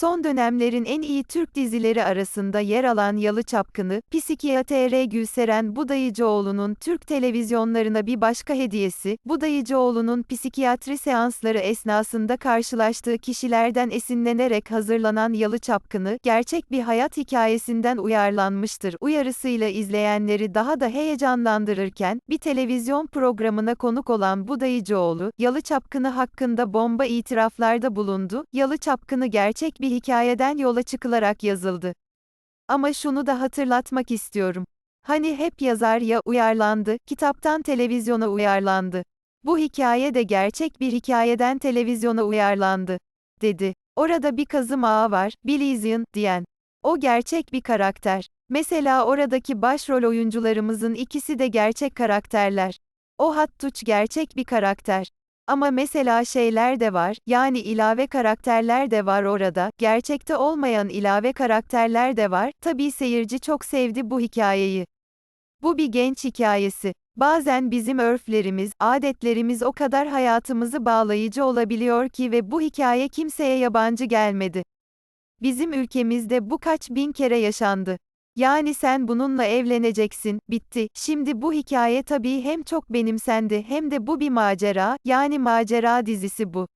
Son dönemlerin en iyi Türk dizileri arasında yer alan Yalı Çapkını, psikiyatr Gülseren Budayıcıoğlu'nun Türk televizyonlarına bir başka hediyesi, Budayıcıoğlu'nun psikiyatri seansları esnasında karşılaştığı kişilerden esinlenerek hazırlanan Yalı Çapkını, gerçek bir hayat hikayesinden uyarlanmıştır. Uyarısıyla izleyenleri daha da heyecanlandırırken, bir televizyon programına konuk olan Budayıcıoğlu, Yalı Çapkını hakkında bomba itiraflarda bulundu, Yalı Çapkını gerçek bir hikayeden yola çıkılarak yazıldı. Ama şunu da hatırlatmak istiyorum. Hani hep yazar ya uyarlandı, kitaptan televizyona uyarlandı. Bu hikaye de gerçek bir hikayeden televizyona uyarlandı, dedi. Orada bir kazım ağa var, Bilizyon, diyen. O gerçek bir karakter. Mesela oradaki başrol oyuncularımızın ikisi de gerçek karakterler. O Hattuç gerçek bir karakter. Ama mesela şeyler de var, yani ilave karakterler de var orada, gerçekte olmayan ilave karakterler de var, tabii seyirci çok sevdi bu hikayeyi. Bu bir genç hikayesi. Bazen bizim örflerimiz, adetlerimiz o kadar hayatımızı bağlayıcı olabiliyor ki ve bu hikaye kimseye yabancı gelmedi. Bizim ülkemizde bu kaç bin kere yaşandı. Yani sen bununla evleneceksin, bitti. Şimdi bu hikaye tabii hem çok benimsendi hem de bu bir macera, yani macera dizisi bu.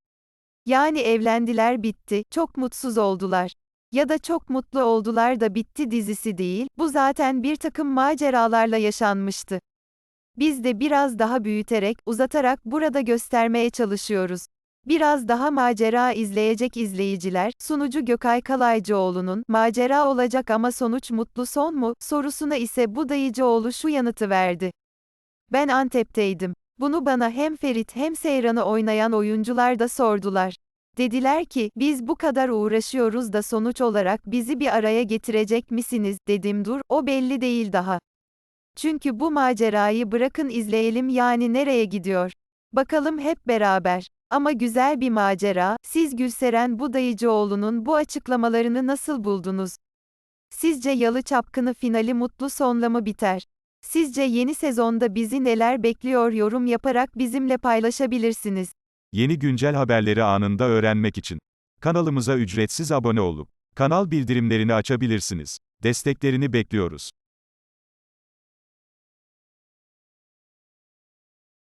Yani evlendiler bitti, çok mutsuz oldular. Ya da çok mutlu oldular da bitti dizisi değil, bu zaten bir takım maceralarla yaşanmıştı. Biz de biraz daha büyüterek, uzatarak burada göstermeye çalışıyoruz. Biraz daha macera izleyecek izleyiciler, sunucu Gökay Kalaycıoğlu'nun, macera olacak ama sonuç mutlu son mu, sorusuna ise Budayıcıoğlu şu yanıtı verdi. Ben Antep'teydim. Bunu bana hem Ferit hem Seyran'ı oynayan oyuncular da sordular. Dediler ki, biz bu kadar uğraşıyoruz da sonuç olarak bizi bir araya getirecek misiniz, dedim dur, o belli değil daha. Çünkü bu macerayı bırakın izleyelim yani nereye gidiyor? Bakalım hep beraber. Ama güzel bir macera, siz Gülseren Budayıcıoğlu'nun bu açıklamalarını nasıl buldunuz? Sizce Yalı Çapkını finali mutlu sonla mı biter? Sizce yeni sezonda bizi neler bekliyor yorum yaparak bizimle paylaşabilirsiniz. Yeni güncel haberleri anında öğrenmek için kanalımıza ücretsiz abone olup kanal bildirimlerini açabilirsiniz. Desteklerini bekliyoruz.